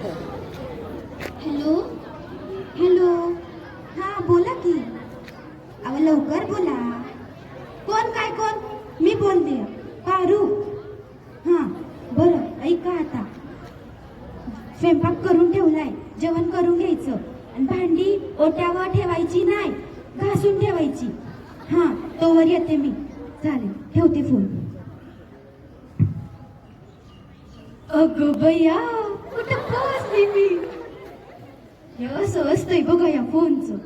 Hello? Hello? हा बोला की. अहो लवकर बोला. कोण काय कोण? मी बोलते. पारू. हां बरं ऐका आता. स्वयंपाक करून ठेवलाय. जेवण करून घ्यायचं. आणि भांडी ओट्यावर ठेवायची नाही. घासून ठेवायची. हां तोवर येते मी. चालेल ठेवते फोन अगं बया पोहोचली मी हे असं असतंय बघा या फोनचं.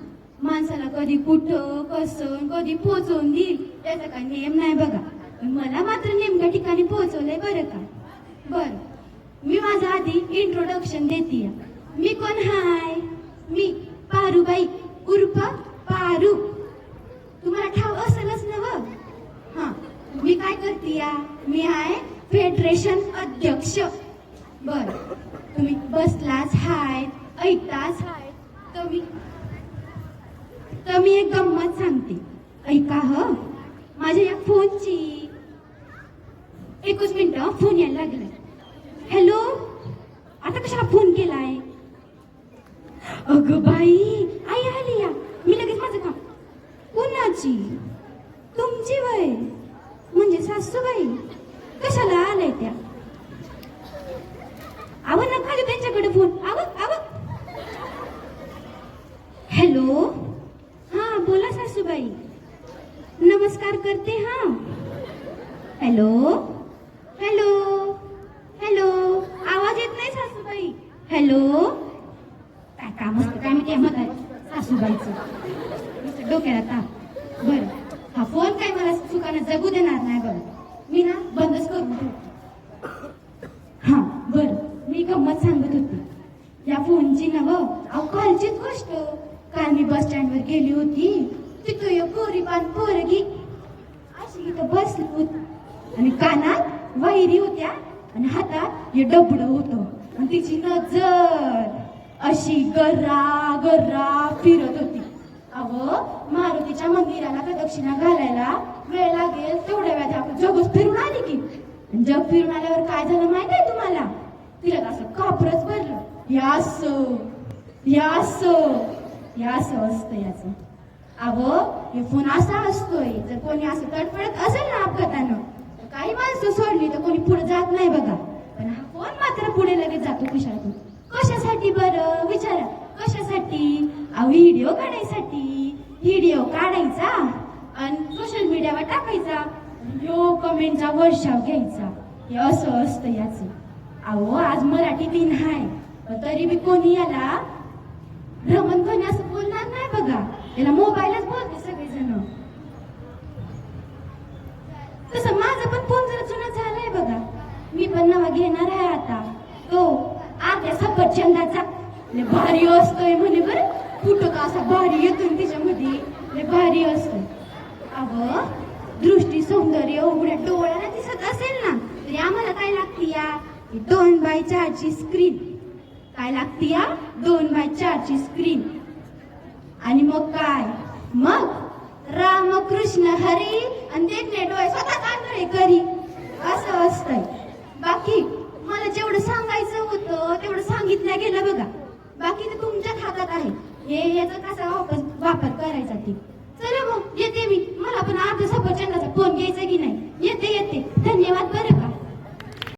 माणसाला कधी कुठं कसं कधी पोहोचवून देईल त्याचा काही नियम नाही बघा. पण मला मात्र नेमक्या ठिकाणी पोहोचवलंय बरं का? बरं. मी माझं आधी इंट्रोडक्शन देते मी कोण हाय? मी पारूबाई उर्फ पारू. तुम्हाला ठाव असेलच ना व? हा. मी काय करते या? मी आहे फेडरेशन अध्यक्ष. बर. तुम्ही बसलाच हाय ऐकताच हाय. तर मी तर मी एक गंमत सांगते. ऐका ह. माझ्या या फोनची एकच मिनिट फोन यायला लागलाय. हॅलो? आता कशाला फोन केलाय? अगं बाई आई आली या. मी लगेच माझं काम कोणाची? तुमची वय? म्हणजे सासूबाई. कशाला आलाय त्या? आव नका देऊ त्यांच्याकडे फोन. आव आव. हॅलो हा बोला सासूबाई. नमस्कार करते हा. हॅलो हॅलो हॅलो आवाज येत नाही सासूबाई. हॅलो काय काम असतं काय मी म्हणत आहे सासूबाईचं. डोक्याला ताप. बरं. हा फोन काय मला चुकानं जगू देणार नाही बरं. मी ना बंदच करून गंमत सांगत होती. या फोनची नव अहो कालचीच गोष्ट. काल मी बस स्टँडवर गेली होती. तिथं एक पोरी पान पोरगी अशी इथं बसली होती. आणि कानात वैरी होत्या आणि हातात हे डबड होतं. आणि तिची नजर अशी गर्रा गर्रा फिरत होती. अव मारुतीच्या मंदिराला प्रदक्षिणा घालायला वेळ लागेल तेवढ्या वेळात आपण जगच फिरून आली की. आणि जग फिरून आल्यावर काय झालं माहीत आहे तुम्हाला तिला तर असं कापरच भरलं या असं या असं या असं असतं याचं. अहो हे फोन असा असतोय जर कोणी असं तडफडत असेल ना अपघातानं तर काही माणसं सोडली तर कोणी पुढे जात नाही बघा. पण हा फोन मात्र पुढे लगेच जातो खुशातून कशासाठी बरं? विचारा. कशासाठी? अहो व्हिडिओ काढायसाठी. व्हिडिओ काढायचा आणि सोशल मीडियावर टाकायचा. यो कमेंटचा वर्षाव घ्यायचा. हे असं असतं याचं. अहो आज मराठी दिन आहे तरी बी कोणी याला भ्रमणध्वनी असं बोलणार नाही बघा. याला मोबाईलच बोलते सगळेजण. तसं माझं पण फोन जरा जुना झालाय बघा. मी पण नवा घेणार आहे आता. तो अर्ध्या सफरचंदाचा भारी असतोय म्हणे बरं. कुठं का असा भारी येतोय ना त्याच्यामध्ये भारी असतोय. अगं दृष्टी सौंदर्य उघड्या डोळ्याला दिसत असेल ना तरी आम्हाला काय लागते या? दोन बाय चारची स्क्रीन काय लागते या? दोन बाय चारची स्क्रीन आणि मग काय? मग रामकृष्ण हरी आणि देखणे डोळे स्वतः आंधळे करी. असं असतंय. बाकी मला जेवढं सांगायचं होतं तेवढं सांगितलं गेलं बघा. बाकी तर तुमच्याच हातात आहे. हे याचा कसा वापर वापर करायचा ते?